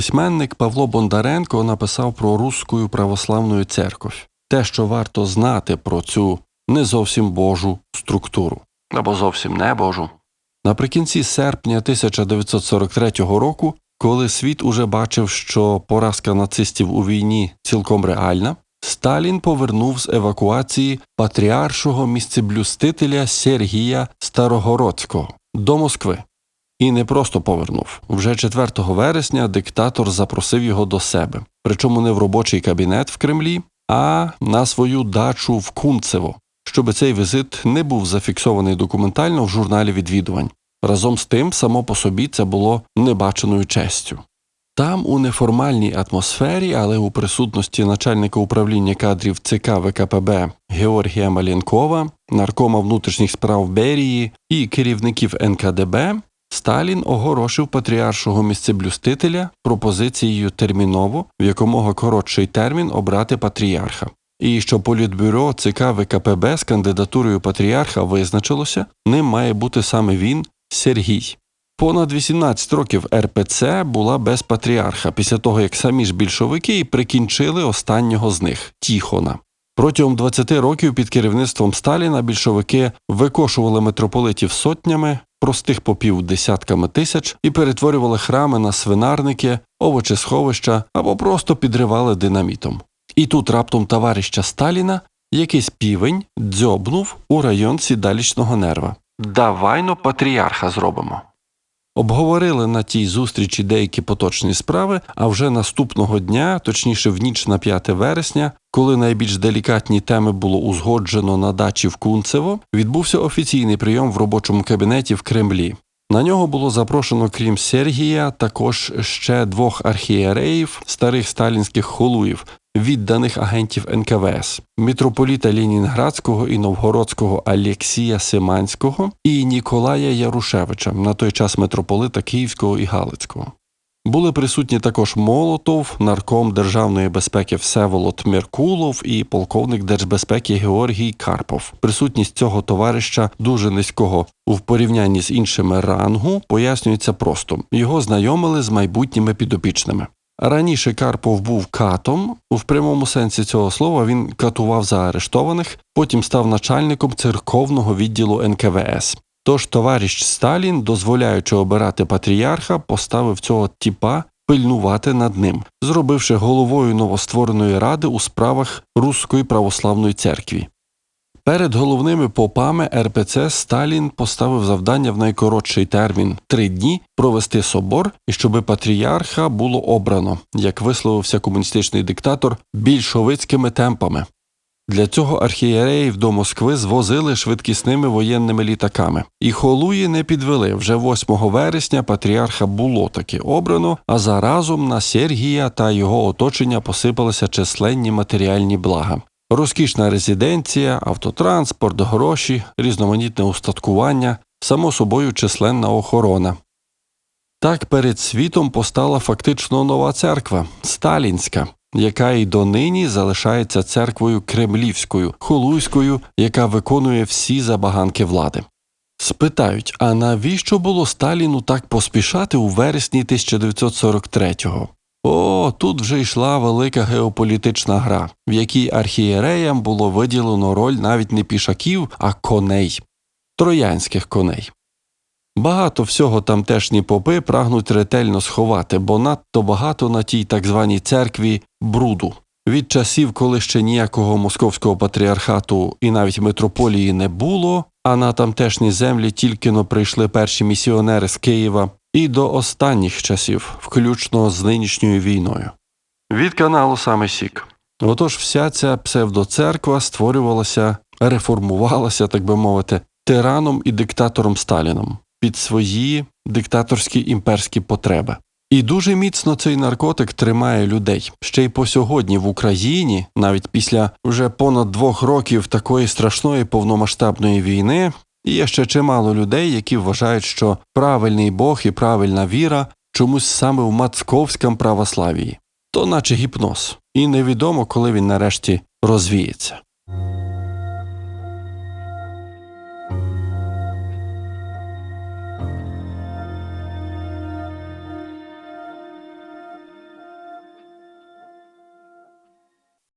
Письменник Павло Бондаренко написав про Руську православну церковь, те, що варто знати про цю не зовсім божу структуру або зовсім не божу. Наприкінці серпня 1943 року, коли світ уже бачив, що поразка нацистів у війні цілком реальна, Сталін повернув з евакуації патріаршого місцеблюстителя Сергія Старогородського до Москви. І не просто повернув. Вже 4 вересня диктатор запросив його до себе, причому не в робочий кабінет в Кремлі, а на свою дачу в Кунцево, щоб цей візит не був зафіксований документально в журналі відвідувань. Разом з тим, само по собі це було небаченою честю. Там, у неформальній атмосфері, але у присутності начальника управління кадрів ЦК ВКПБ Георгія Малєнкова, наркома внутрішніх справ Берії і керівників НКДБ, Сталін огорошив патріаршого місцеблюстителя пропозицією терміново в якомога коротший термін обрати патріарха. І що політбюро ЦК ВКПБ з кандидатурою патріарха визначилося, ним має бути саме він, Сергій. Понад 18 років РПЦ була без патріарха після того, як самі ж більшовики і прикінчили останнього з них Тіхона. Протягом 20 років під керівництвом Сталіна більшовики викошували митрополитів сотнями, простих попів десятками тисяч і перетворювали храми на свинарники, овочесховища або просто підривали динамітом. І тут раптом товарища Сталіна якийсь півень дзьобнув у район сідалічного нерва. Давайно патріарха зробимо. Обговорили на тій зустрічі деякі поточні справи, а вже наступного дня, точніше в ніч на 5 вересня, коли найбільш делікатні теми було узгоджено на дачі в Кунцево, відбувся офіційний прийом в робочому кабінеті в Кремлі. На нього було запрошено, крім Сергія, також ще двох архієреїв, старих сталінських холуїв, відданих агентів НКВС митрополіта Ленінградського і Новгородського Алєксія Симанського і Ніколая Ярушевича, на той час митрополита Київського і Галицького. Були присутні також Молотов, нарком державної безпеки Всеволод Меркулов і полковник держбезпеки Георгій Карпов. Присутність цього товариша дуже низького в порівнянні з іншими рангу пояснюється просто його знайомили з майбутніми підопічними. Раніше Карпов був катом, в прямому сенсі цього слова він катував заарештованих, потім став начальником церковного відділу НКВС. Тож товариш Сталін, дозволяючи обирати патріарха, поставив цього тіпа пильнувати над ним, зробивши головою новоствореної ради у справах Руської православної церкві. Перед головними попами РПЦ Сталін поставив завдання в найкоротший термін три дні провести собор і щоби патріарха було обрано, як висловився комуністичний диктатор, більшовицькими темпами. Для цього архієреїв до Москви звозили швидкісними воєнними літаками, і холуї не підвели. Вже 8 вересня патріарха було таки обрано, а заразом на Сергія та його оточення посипалися численні матеріальні блага. Розкішна резиденція, автотранспорт, гроші, різноманітне устаткування, само собою численна охорона. Так перед світом постала фактично нова церква сталінська, яка й донині залишається церквою кремлівською, холуйською, яка виконує всі забаганки влади. Спитають, а навіщо було Сталіну так поспішати у вересні 1943-го? О, тут вже йшла велика геополітична гра, в якій архієреям було виділено роль навіть не пішаків, а коней, троянських коней. Багато всього тамтешні попи прагнуть ретельно сховати, бо надто багато на тій так званій церкві бруду. Від часів, коли ще ніякого московського патріархату і навіть митрополії не було, а на тамтешні землі тільки но прийшли перші місіонери з Києва, і до останніх часів, включно з нинішньою війною. Від каналу саме Сік. Отож, вся ця псевдоцерква створювалася, реформувалася, так би мовити, тираном і диктатором Сталіном під свої диктаторські імперські потреби. І дуже міцно цей наркотик тримає людей. Ще й по сьогодні в Україні, навіть після вже понад двох років такої страшної повномасштабної війни, є ще чимало людей, які вважають, що правильний Бог і правильна віра чомусь саме в мацковському православії, то наче гіпноз, і невідомо, коли він нарешті розвіється.